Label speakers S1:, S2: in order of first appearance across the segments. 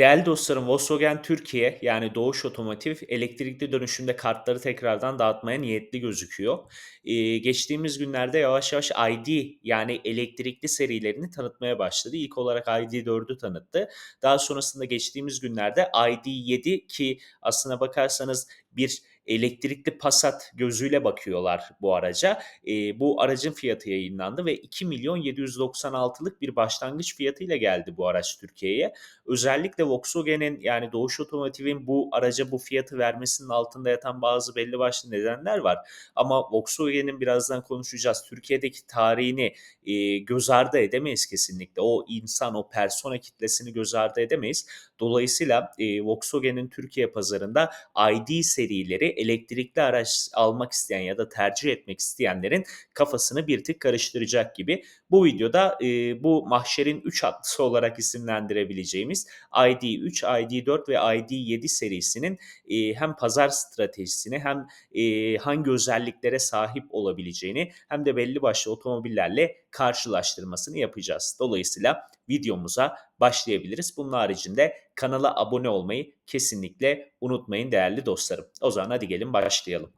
S1: Değerli dostlarım, Volkswagen Türkiye, yani Doğuş Otomotiv, elektrikli dönüşümde kartları tekrardan dağıtmaya niyetli gözüküyor. Eee, geçtiğimiz günlerde yavaş yavaş ID, yani elektrikli serilerini tanıtmaya başladı. İlk olarak ID.4'ü tanıttı. Daha sonrasında geçtiğimiz günlerde ID.7 ki aslına bakarsanız bir elektrikli Passat gözüyle bakıyorlar bu araca. Eee, bu aracın fiyatı yayınlandı ve 2.796.000'lık bir başlangıç fiyatıyla geldi bu araç Türkiye'ye. Özellikle Volkswagen'in yani Doğuş Otomotiv'in bu araca bu fiyatı vermesinin altında yatan bazı belli başlı nedenler var. Ama Volkswagen'in birazdan konuşacağız. Türkiye'deki tarihini eee, göz ardı edemeyiz kesinlikle. O insan, o persona kitlesini göz ardı edemeyiz. Dolayısıyla eee, Volkswagen'in Türkiye pazarında ID serileri elektrikli araç almak isteyen ya da tercih etmek isteyenlerin kafasını bir tık karıştıracak gibi. Bu videoda eee, bu mahşerin 3 atlısı olarak isimlendirebileceğimiz ID3, ID4 ve ID7 serisinin eee, hem pazar stratejisini hem eee, hangi özelliklere sahip olabileceğini hem de belli başlı otomobillerle karşılaştırmasını yapacağız. Dolayısıyla videomuza başlayabiliriz. Bunun haricinde kanala abone olmayı kesinlikle unutmayın değerli dostlarım. O zaman hadi gelin başlayalım.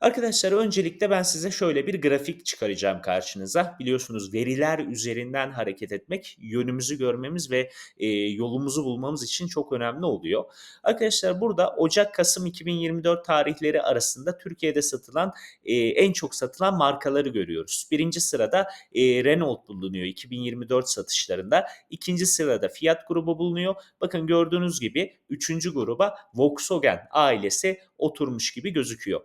S1: Arkadaşlar öncelikle ben size şöyle bir grafik çıkaracağım karşınıza. Biliyorsunuz veriler üzerinden hareket etmek yönümüzü görmemiz ve e, yolumuzu bulmamız için çok önemli oluyor. Arkadaşlar burada Ocak-Kasım 2024 tarihleri arasında Türkiye'de satılan e, en çok satılan markaları görüyoruz. Birinci sırada e, Renault bulunuyor 2024 satışlarında. İkinci sırada Fiat grubu bulunuyor. Bakın gördüğünüz gibi üçüncü gruba Volkswagen ailesi oturmuş gibi gözüküyor.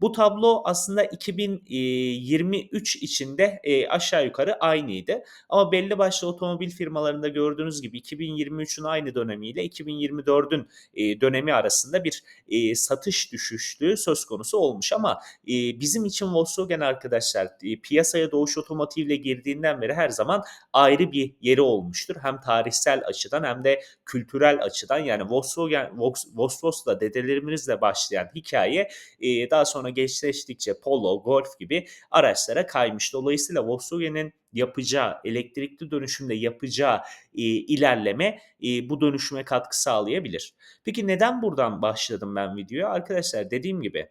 S1: Bu tablo aslında 2023 içinde e, aşağı yukarı aynıydı. Ama belli başlı otomobil firmalarında gördüğünüz gibi 2023'ün aynı dönemiyle 2024'ün e, dönemi arasında bir e, satış düşüşlüğü söz konusu olmuş. Ama e, bizim için Volkswagen arkadaşlar e, piyasaya Doğuş Otomotiv ile girdiğinden beri her zaman ayrı bir yeri olmuştur. Hem tarihsel açıdan hem de kültürel açıdan yani Volkswagen, Volkswagen'la dedelerimizle başlayan hikaye e, daha sonra gençleştikçe Polo, Golf gibi araçlara kaymış. Dolayısıyla Volkswagen'in yapacağı, elektrikli dönüşümde yapacağı e, ilerleme e, bu dönüşüme katkı sağlayabilir. Peki neden buradan başladım ben videoya? Arkadaşlar dediğim gibi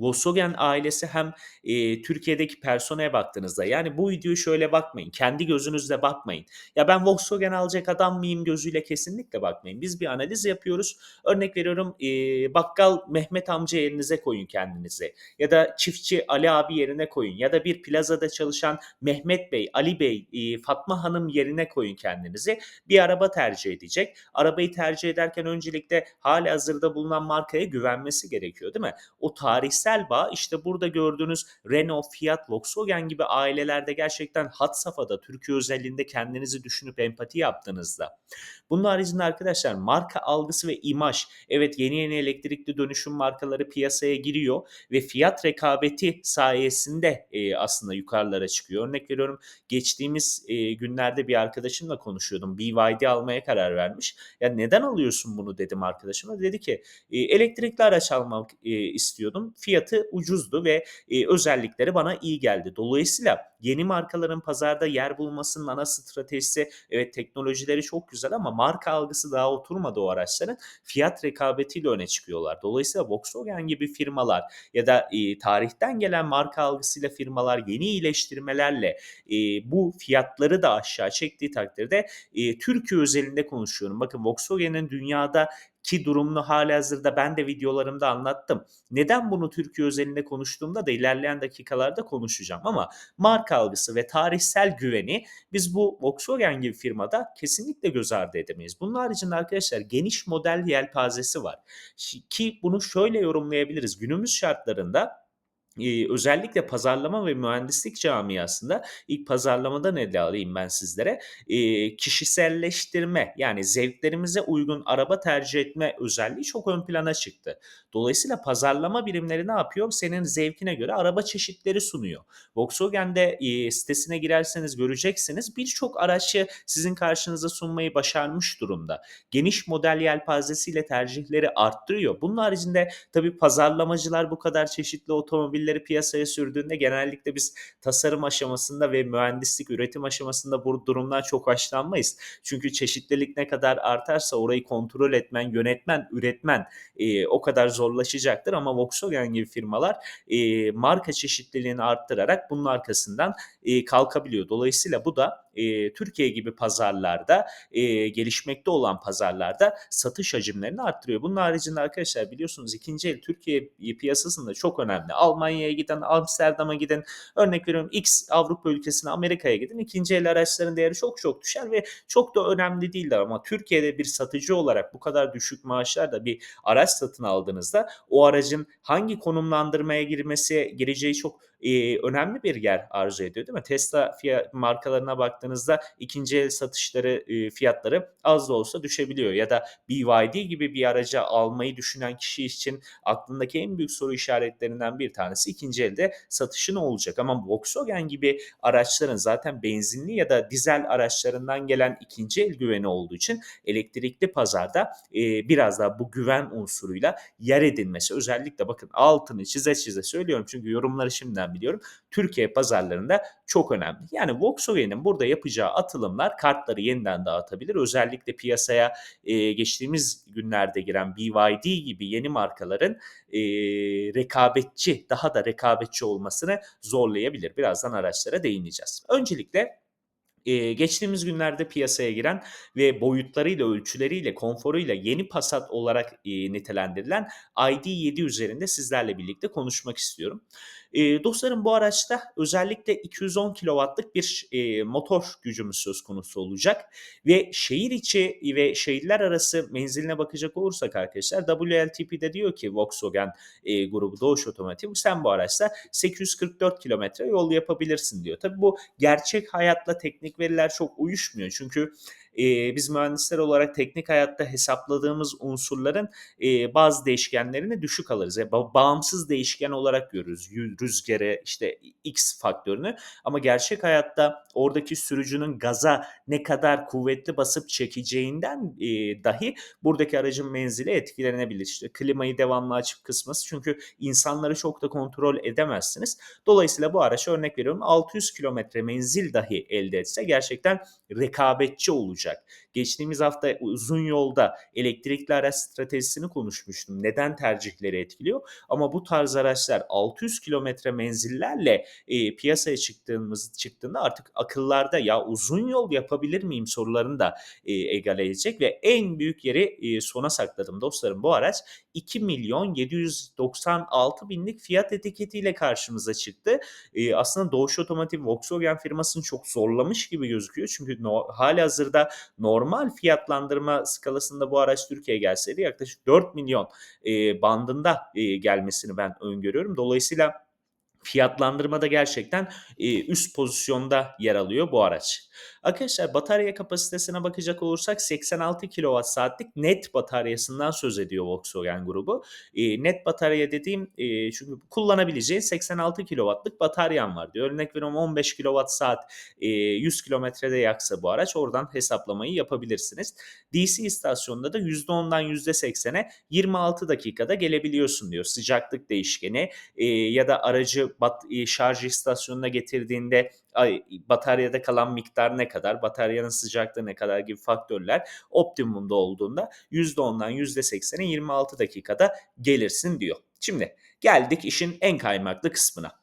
S1: Volkswagen ailesi hem e, Türkiye'deki personaya baktığınızda yani bu videoyu şöyle bakmayın. Kendi gözünüzle bakmayın. Ya ben Volkswagen alacak adam mıyım gözüyle kesinlikle bakmayın. Biz bir analiz yapıyoruz. Örnek veriyorum e, bakkal Mehmet amca yerinize koyun kendinizi. Ya da çiftçi Ali abi yerine koyun. Ya da bir plazada çalışan Mehmet Bey, Ali Bey, e, Fatma Hanım yerine koyun kendinizi. Bir araba tercih edecek. Arabayı tercih ederken öncelikle hali hazırda bulunan markaya güvenmesi gerekiyor değil mi? O tarihsel tarihsel bağ işte burada gördüğünüz Renault, Fiat, Volkswagen gibi ailelerde gerçekten hat safhada Türkiye özelliğinde kendinizi düşünüp empati yaptığınızda. Bunun haricinde arkadaşlar marka algısı ve imaj. Evet yeni yeni elektrikli dönüşüm markaları piyasaya giriyor ve fiyat rekabeti sayesinde e, aslında yukarılara çıkıyor. Örnek veriyorum geçtiğimiz e, günlerde bir arkadaşımla konuşuyordum. BYD almaya karar vermiş. Ya neden alıyorsun bunu dedim arkadaşıma. Dedi ki e, elektrikli araç almak e, istiyordum. Fiyat fiyatı ucuzdu ve e, özellikleri bana iyi geldi. Dolayısıyla yeni markaların pazarda yer bulmasının ana stratejisi evet teknolojileri çok güzel ama marka algısı daha oturmadı o araçların. Fiyat rekabetiyle öne çıkıyorlar. Dolayısıyla Volkswagen gibi firmalar ya da e, tarihten gelen marka algısıyla firmalar yeni iyileştirmelerle e, bu fiyatları da aşağı çektiği takdirde e, Türkiye özelinde konuşuyorum. Bakın Volkswagen'in dünyada ki durumunu hazırda ben de videolarımda anlattım. Neden bunu Türkiye özelinde konuştuğumda da ilerleyen dakikalarda konuşacağım ama marka algısı ve tarihsel güveni biz bu Volkswagen gibi firmada kesinlikle göz ardı edemeyiz. Bunun haricinde arkadaşlar geniş model yelpazesi var. Ki bunu şöyle yorumlayabiliriz. Günümüz şartlarında Özellikle pazarlama ve mühendislik camiasında ilk pazarlamadan ele alayım ben sizlere. Kişiselleştirme yani zevklerimize uygun araba tercih etme özelliği çok ön plana çıktı. Dolayısıyla pazarlama birimleri ne yapıyor? Senin zevkine göre araba çeşitleri sunuyor. Volkswagen'de sitesine girerseniz göreceksiniz birçok araçı sizin karşınıza sunmayı başarmış durumda. Geniş model yelpazesiyle tercihleri arttırıyor. Bunun haricinde tabii pazarlamacılar bu kadar çeşitli otomobiller otomobilleri piyasaya sürdüğünde genellikle biz tasarım aşamasında ve mühendislik, üretim aşamasında bu durumdan çok hoşlanmayız. Çünkü çeşitlilik ne kadar artarsa orayı kontrol etmen, yönetmen, üretmen, eee, o kadar zorlaşacaktır ama Volkswagen gibi firmalar, eee, marka çeşitliliğini arttırarak bunun arkasından, eee, kalkabiliyor. Dolayısıyla bu da, eee, Türkiye gibi pazarlarda, eee, gelişmekte olan pazarlarda satış hacimlerini arttırıyor. Bunun haricinde arkadaşlar biliyorsunuz 2'nci el Türkiye, piyasasında çok önemli. Almanya'ya gidin, Amsterdam'a gidin, örnek veriyorum X Avrupa ülkesine, Amerika'ya gidin. 2'nci el araçların değeri çok çok düşer ve çok da önemli değildir ama Türkiye'de bir satıcı olarak bu kadar düşük maaşlarla bir araç satın aldığınızda o aracın hangi konumlandırmaya girmesi gireceği çok, eee, önemli bir yer arz ediyor, değil mi? Tesla fiya markalarına baktığınızda 2'nci el satışları, eee, fiyatları az da olsa düşebiliyor ya da BYD gibi bir aracı almayı düşünen kişi için aklındaki en büyük soru işaretlerinden bir tanesi 2'nci elde satışı ne olacak? Ama Volkswagen gibi araçların zaten benzinli ya da dizel araçlarından gelen 2'nci el güveni olduğu için elektrikli pazarda, eee, biraz daha bu güven unsuruyla yer edinmesi özellikle bakın altını çize çize söylüyorum çünkü yorumları şimdiden biliyorum. Türkiye pazarlarında çok önemli. Yani Volkswagen'in burada yapacağı atılımlar kartları yeniden dağıtabilir. Özellikle piyasaya, eee, geçtiğimiz günlerde giren BYD gibi yeni markaların, eee, rekabetçi, daha da rekabetçi olmasını zorlayabilir. Birazdan araçlara değineceğiz. Öncelikle, eee, geçtiğimiz günlerde piyasaya giren ve boyutlarıyla, ölçüleriyle, konforuyla yeni Passat olarak, eee, nitelendirilen ID.7 üzerinde sizlerle birlikte konuşmak istiyorum. Eee, dostlarım bu araçta özellikle 210 kilowattlık bir, eee, motor gücümüz söz konusu olacak ve şehir içi ve şehirler arası menziline bakacak olursak arkadaşlar WLTP'de diyor ki Volkswagen, eee, grubu Doğuş Otomotiv sen bu araçla 844 kilometre yol yapabilirsin diyor. Tabii bu gerçek hayatla teknik veriler çok uyuşmuyor. Çünkü, biz mühendisler olarak teknik hayatta hesapladığımız unsurların, bazı değişkenlerini düşük alırız. Ya ba bağımsız değişken olarak görürüz. Yü rüzgarı, işte, X faktörünü ama gerçek hayatta oradaki sürücünün gaza ne kadar kuvvetli basıp çekeceğinden, dahi buradaki aracın menzili etkilenebilir. İşte, klimayı devamlı açık kısması çünkü insanları çok da kontrol edemezsiniz. Dolayısıyla bu araç örnek veriyorum 600 kilometre menzil dahi elde etse gerçekten rekabetçi olacak. check. Geçtiğimiz hafta uzun yolda elektrikli araç stratejisini konuşmuştum. Neden tercihleri etkiliyor? Ama bu tarz araçlar 600 kilometre menzillerle, eee, piyasaya çıktığımız çıktığında artık akıllarda "Ya uzun yol yapabilir miyim?" sorularını da, eee, egale edecek ve en büyük yeri, eee, sona sakladım dostlarım. Bu araç 2.796.000'lik fiyat etiketiyle karşımıza çıktı. Eee, aslında Doğuş Otomotiv Volkswagen firmasını çok zorlamış gibi gözüküyor. Çünkü no hâlihazırda normal fiyatlandırma skalasında bu araç Türkiye'ye gelseydi yaklaşık 4.000.000 eee, bandında, eee, gelmesini ben öngörüyorum. Dolayısıyla fiyatlandırmada gerçekten, eee, üst pozisyonda yer alıyor bu araç. Arkadaşlar batarya kapasitesine bakacak olursak 86 kWh'lik net bataryasından söz ediyor Volkswagen grubu. Eee, net batarya dediğim, eee, çünkü kullanabileceğin 86 kW'lık bataryan var diyor. Örnek veriyorum 15 kWh, eee, 100 kilometrede yaksa bu araç oradan hesaplamayı yapabilirsiniz. DC istasyonunda da %10'dan %80'e 26 dakikada gelebiliyorsun diyor. Sıcaklık değişkeni, eee, ya da aracı bat eee, şarj istasyonuna getirdiğinde ay bataryada kalan miktar ne kadar, bataryanın sıcaklığı ne kadar gibi faktörler optimumda olduğunda %10'dan %80'e 26 dakikada gelirsin diyor. Şimdi geldik işin en kaymaklı kısmına.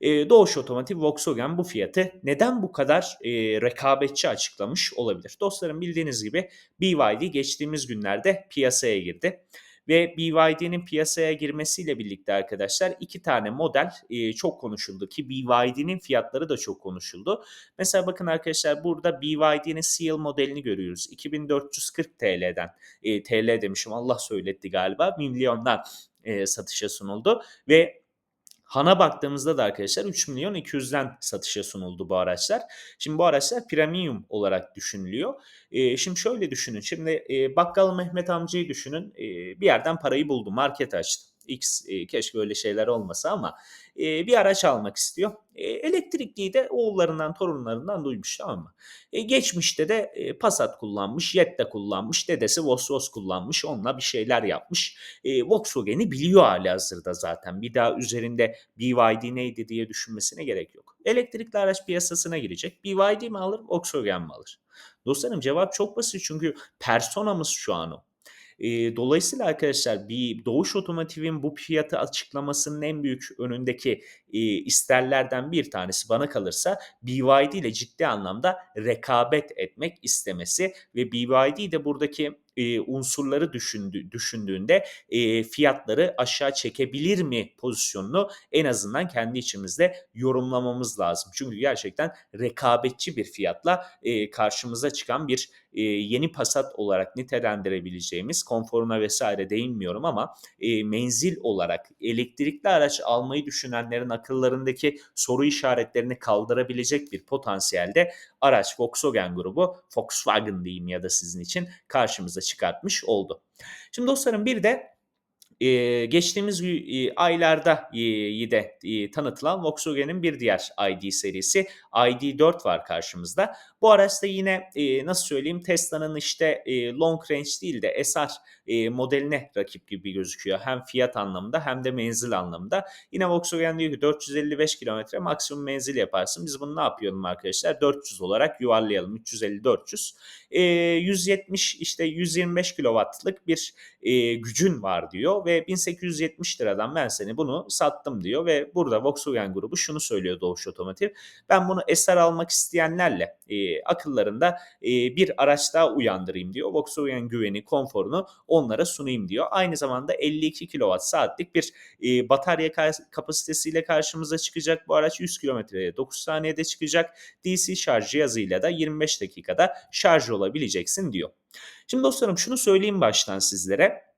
S1: Eee, Doğuş Otomotiv Volkswagen bu fiyatı neden bu kadar, eee, rekabetçi açıklamış olabilir? Dostlarım bildiğiniz gibi BYD geçtiğimiz günlerde piyasaya girdi ve BYD'nin piyasaya girmesiyle birlikte arkadaşlar 2 tane model, eee, çok konuşuldu ki BYD'nin fiyatları da çok konuşuldu. Mesela bakın arkadaşlar burada BYD'nin Seal modelini görüyoruz. $2.440'den, eee, TL demişim Allah söyletti galiba, milyondan, eee, satışa sunuldu ve HAN'a baktığımızda da arkadaşlar 3.200.000'den satışa sunuldu bu araçlar. Şimdi bu araçlar premium olarak düşünülüyor. Eee, şimdi şöyle düşünün, şimdi, eee, bakkal Mehmet amcayı düşünün, eee, bir yerden parayı buldu, market açtı. X, eee, keşke öyle şeyler olmasa ama, eee, bir araç almak istiyor. Eee, elektrikliyi de oğullarından, torunlarından duymuş, tamam mı? Eee, geçmişte de, eee, Passat kullanmış, Jetta kullanmış, dedesi Vos Vos kullanmış, onunla bir şeyler yapmış. Eee, Volkswagen'i biliyor hâlihazırda zaten. Bir daha üzerinde BYD neydi diye düşünmesine gerek yok. Elektrikli araç piyasasına girecek. BYD mi alır, Volkswagen mi alır? Dostlarım cevap çok basit çünkü personamız şu an o. Eee, dolayısıyla arkadaşlar bir Doğuş Otomotiv'in bu fiyatı açıklamasının en büyük önündeki, iii, isterlerden bir tanesi bana kalırsa BYD ile ciddi anlamda rekabet etmek istemesi ve BYD de buradaki, eee, unsurları düşündü düşündüğünde, eee, fiyatları aşağı çekebilir mi pozisyonunu en azından kendi içimizde yorumlamamız lazım. Çünkü gerçekten rekabetçi bir fiyatla, eee, karşımıza çıkan bir, eee, yeni Passat olarak nitelendirebileceğimiz, konforuna vs. değinmiyorum ama, eee, menzil olarak elektrikli araç almayı düşünenlerin akıllarındaki soru işaretlerini kaldırabilecek bir potansiyelde araç Volkswagen grubu, Volkswagen diyeyim ya da sizin için, karşımıza çıkartmış oldu. Şimdi dostlarım bir de, eee, geçtiğimiz iii, aylarda, iii, de, iii, tanıtılan Volkswagen'in bir diğer ID serisi ID.4 var karşımızda. Bu araç da yine, eee, nasıl söyleyeyim, Tesla'nın işte, eee, long range değil de SR, eee, modeline rakip gibi gözüküyor. Hem fiyat anlamında hem de menzil anlamında. Yine Volkswagen diyor ki 455 kilometre maksimum menzil yaparsın. Biz bunu ne yapalım arkadaşlar? 400 olarak yuvarlayalım. 350-400. Eee, 170 işte 125 kilowattlık bir, eee, gücün var diyor ve ₺1870'dan ben seni bunu sattım diyor ve burada Volkswagen grubu şunu söylüyor Doğuş Otomotiv. Ben bunu SR almak isteyenlerle, akıllarında, eee, bir araç daha uyandırayım diyor. Volkswagen güveni, konforunu onlara sunayım diyor. Aynı zamanda 52 kWh'lik bir, eee, batarya kapasitesiyle karşımıza çıkacak bu araç. 100 kilometreye 9 saniyede çıkacak. DC şarj cihazıyla da 25 dakikada şarj olabileceksin diyor. Şimdi dostlarım şunu söyleyeyim baştan sizlere.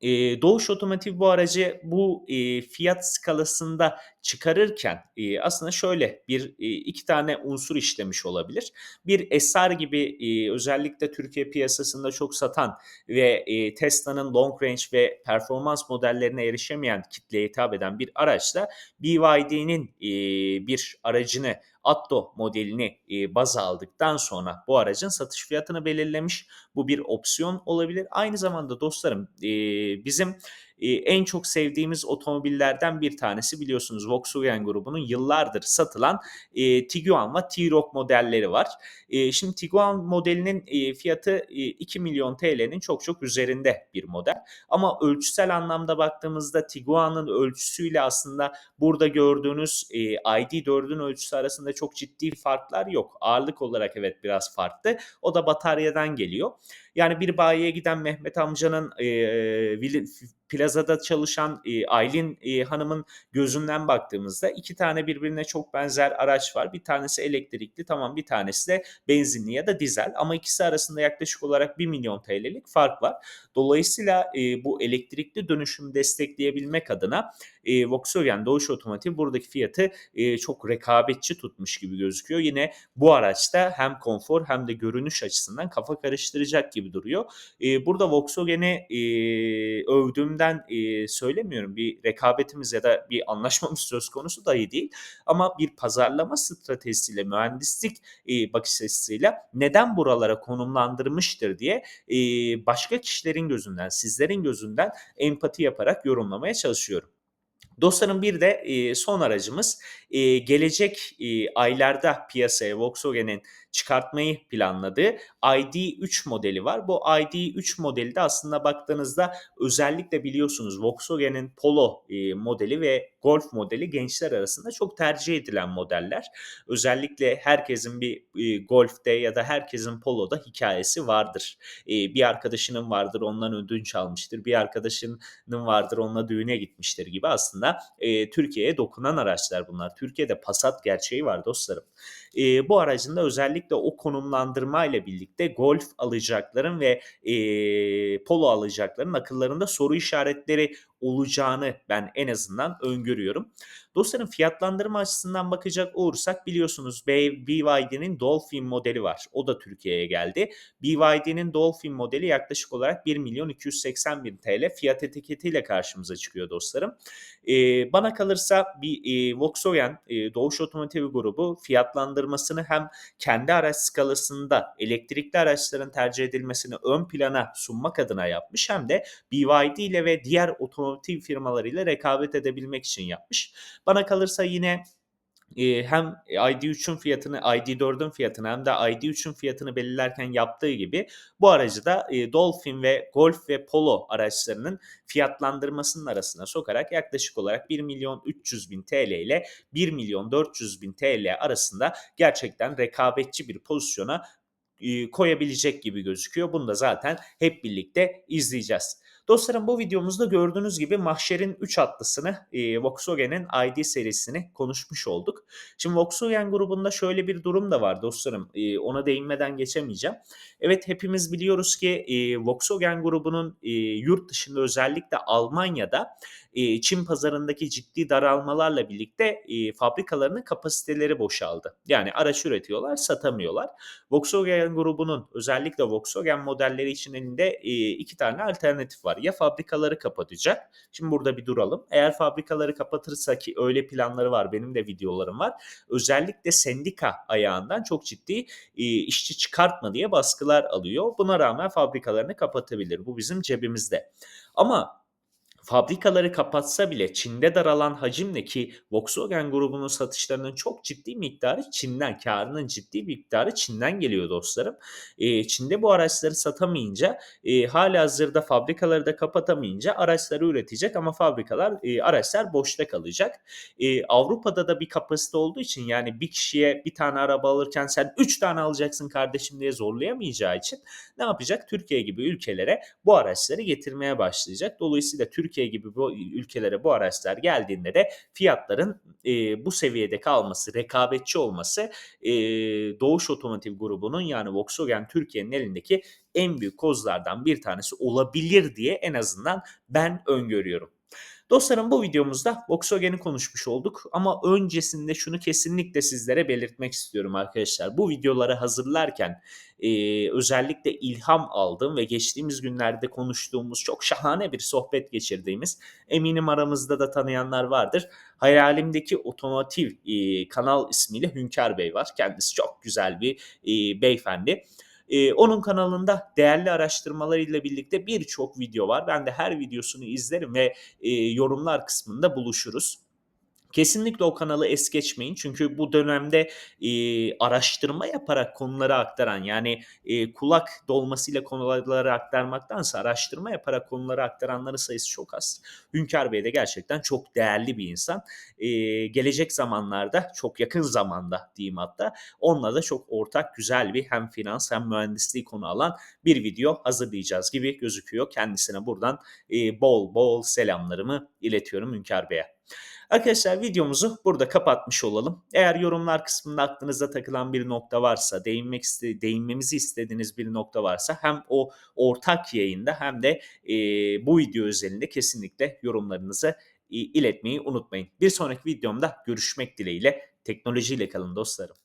S1: Eee, Doğuş Otomotiv bu aracı bu, eee, fiyat skalasında çıkarırken, eee, aslında şöyle bir, eee, 2 tane unsur işlemiş olabilir. Bir SR gibi, eee, özellikle Türkiye piyasasında çok satan ve, eee, Tesla'nın long range ve performans modellerine erişemeyen kitleye hitap eden bir araçla BYD'nin, eee, bir aracını Atto modelini, eee, baz aldıktan sonra bu aracın satış fiyatını belirlemiş. Bu bir opsiyon olabilir. Aynı zamanda dostlarım, eee, bizim, en çok sevdiğimiz otomobillerden bir tanesi biliyorsunuz Volkswagen grubunun yıllardır satılan, eee, Tiguan ve T-Roc modelleri var. Eee, şimdi Tiguan modelinin, eee, fiyatı, eee, €2.000.000'nin çok çok üzerinde bir model ama ölçüsel anlamda baktığımızda Tiguan'ın ölçüsüyle aslında burada gördüğünüz, eee, ID.4'ün ölçüsü arasında çok ciddi farklar yok. Ağırlık olarak evet biraz farklı. O da bataryadan geliyor. Yani bir bayiye giden Mehmet amcanın, f plazada çalışan, eee, Aylin, eee, hanımın gözünden baktığımızda 2 tane birbirine çok benzer araç var. Bir tanesi elektrikli, tamam, bir tanesi de benzinli ya da dizel ama ikisi arasında yaklaşık olarak €1.000.000'lik fark var. Dolayısıyla, eee, bu elektrikli dönüşümü destekleyebilmek adına, eee, Volkswagen Doğuş Otomotiv buradaki fiyatı, eee, çok rekabetçi tutmuş gibi gözüküyor. Yine bu araçta hem konfor hem de görünüş açısından kafa karıştıracak gibi duruyor. Eee, burada Volkswagen'i, eee, övdüğümden, eee, söylemiyorum. Bir rekabetimiz ya da bir anlaşmamız söz konusu dahi değil ama bir pazarlama stratejisiyle, mühendislik, eee, bakış açısıyla neden buralara konumlandırmıştır diye, eee, başka kişilerin gözünden, sizlerin gözünden empati yaparak yorumlamaya çalışıyorum. Dostlarım bir de, eee, son aracımız, eee, gelecek, eee, aylarda piyasaya Volkswagen'in çıkartmayı planladığı ID.3 modeli var. Bu ID.3 modeli de aslında baktığınızda özellikle biliyorsunuz Volkswagen'in Polo, eee, modeli ve Golf modeli gençler arasında çok tercih edilen modeller. Özellikle herkesin bir, eee, Golf'te ya da herkesin Polo'da hikâyesi vardır. Eee, bir arkadaşının vardır, ondan ödünç almıştır. Bir arkadaşının vardır, onunla düğüne gitmiştir gibi aslında, Türkiye'ye dokunan araçlar bunlar. Türkiye'de Passat gerçeği var dostlarım. Bu aracın da özellikle o konumlandırmayla birlikte Golf alacakların ve, eee, Polo alacakların akıllarında soru işaretleri olacağını ben en azından öngörüyorum. Dostlarım fiyatlandırma açısından bakacak olursak biliyorsunuz BYD'nin Dolphin modeli var. O da Türkiye'ye geldi. BYD'nin Dolphin modeli yaklaşık olarak 1.280.000 TL fiyat etiketiyle karşımıza çıkıyor dostlarım. Eee, bana kalırsa bir, eee, Volkswagen, eee, Doğuş Otomotiv Grubu fiyatlandırmasını hem kendi araç skalasında elektrikli araçların tercih edilmesini ön plana sunmak adına yapmış hem de BYD ile ve diğer otomotiv firmalarıyla rekabet edebilmek için yapmış. Bana kalırsa yine Eee, hem ID.3'ün fiyatını, ID.4'ün fiyatını hem de ID.3'ün fiyatını belirlerken yaptığı gibi bu aracı da, eee, Dolphin ve Golf ve Polo araçlarının fiyatlandırmasının arasına sokarak yaklaşık olarak £1.300.000 ile £1.400.000 TL arasında gerçekten rekabetçi bir pozisyona, eee, koyabilecek gibi gözüküyor. Bunu da zaten hep birlikte izleyeceğiz. Dostlarım bu videomuzda gördüğünüz gibi Mahşer'in 3 atlısını, eee, Volkswagen'in ID serisini konuşmuş olduk. Şimdi Volkswagen grubunda şöyle bir durum da var dostlarım, eee, ona değinmeden geçemeyeceğim. Evet, hepimiz biliyoruz ki, eee, Volkswagen grubunun, eee, yurt dışında özellikle Almanya'da, Çin pazarındaki ciddi daralmalarla birlikte, fabrikalarının kapasiteleri boşaldı. Yani araç üretiyorlar, satamıyorlar. Volkswagen grubunun özellikle Volkswagen modelleri için elinde, 2 tane alternatif var. Ya fabrikaları kapatacak, şimdi burada bir duralım. Eğer fabrikaları kapatırsa ki öyle planları var, benim de videolarım var. Özellikle sendika ayağından çok ciddi, işçi çıkartma diye baskılar alıyor. Buna rağmen fabrikalarını kapatabilir. Bu bizim cebimizde. Ama fabrikaları kapatsa bile Çin'de daralan hacimle ki Volkswagen grubunun satışlarının çok ciddi miktarı Çin'den, kârının ciddi bir miktarı Çin'den geliyor dostlarım. Eee, Çin'de bu araçları satamayınca, eee, hâlihazırda fabrikaları da kapatamayınca araçları üretecek ama fabrikalar, eee, araçlar boşta kalacak. Eee, Avrupa'da da bir kapasite olduğu için yani bir kişiye 1 tane araba alırken sen 3 tane alacaksın kardeşim diye zorlayamayacağı için ne yapacak? Türkiye gibi ülkelere bu araçları getirmeye başlayacak. Dolayısıyla Türkiye gibi bu ülkelere bu araçlar geldiğinde de fiyatların, eee, bu seviyede kalması, rekabetçi olması, eee, Doğuş Otomotiv Grubu'nun yani Volkswagen Türkiye'nin elindeki en büyük kozlardan bir tanesi olabilir diye en azından ben öngörüyorum. Dostlarım bu videomuzda Volkswagen'i konuşmuş olduk ama öncesinde şunu kesinlikle sizlere belirtmek istiyorum arkadaşlar. Bu videoları hazırlarken, eee, özellikle ilham aldığım ve geçtiğimiz günlerde konuştuğumuz, çok şahane bir sohbet geçirdiğimiz, eminim aramızda da tanıyanlar vardır. Hayalimdeki Otomotiv, eee, kanal ismiyle Hünkar Bey var. Kendisi çok güzel bir, eee, beyefendi. Eee, onun kanalında değerli araştırmalarıyla birlikte birçok video var. Ben de her videosunu izlerim ve, eee, yorumlar kısmında buluşuruz. Kesinlikle o kanalı es geçmeyin çünkü bu dönemde, eee, araştırma yaparak konuları aktaran yani, eee, kulak dolmasıyla konuları aktarmaktansa araştırma yaparak konuları aktaranların sayısı çok az. Hünkar Bey de gerçekten çok değerli bir insan. Eee, gelecek zamanlarda, çok yakın zamanda diyeyim hatta, onunla da çok ortak güzel bir hem finans hem mühendisliği konu alan bir video hazırlayacağız gibi gözüküyor. Kendisine buradan, eee, bol bol selamlarımı iletiyorum Hünkar Bey'e. Arkadaşlar videomuzu burada kapatmış olalım. Eğer yorumlar kısmında aklınıza takılan bir nokta varsa, değinmek iste değinmemizi istediğiniz bir nokta varsa hem o ortak yayında hem de, eee, bu video özelinde kesinlikle yorumlarınızı, iii, iletmeyi unutmayın. Bir sonraki videomda görüşmek dileğiyle. Teknolojiyle kalın dostlarım.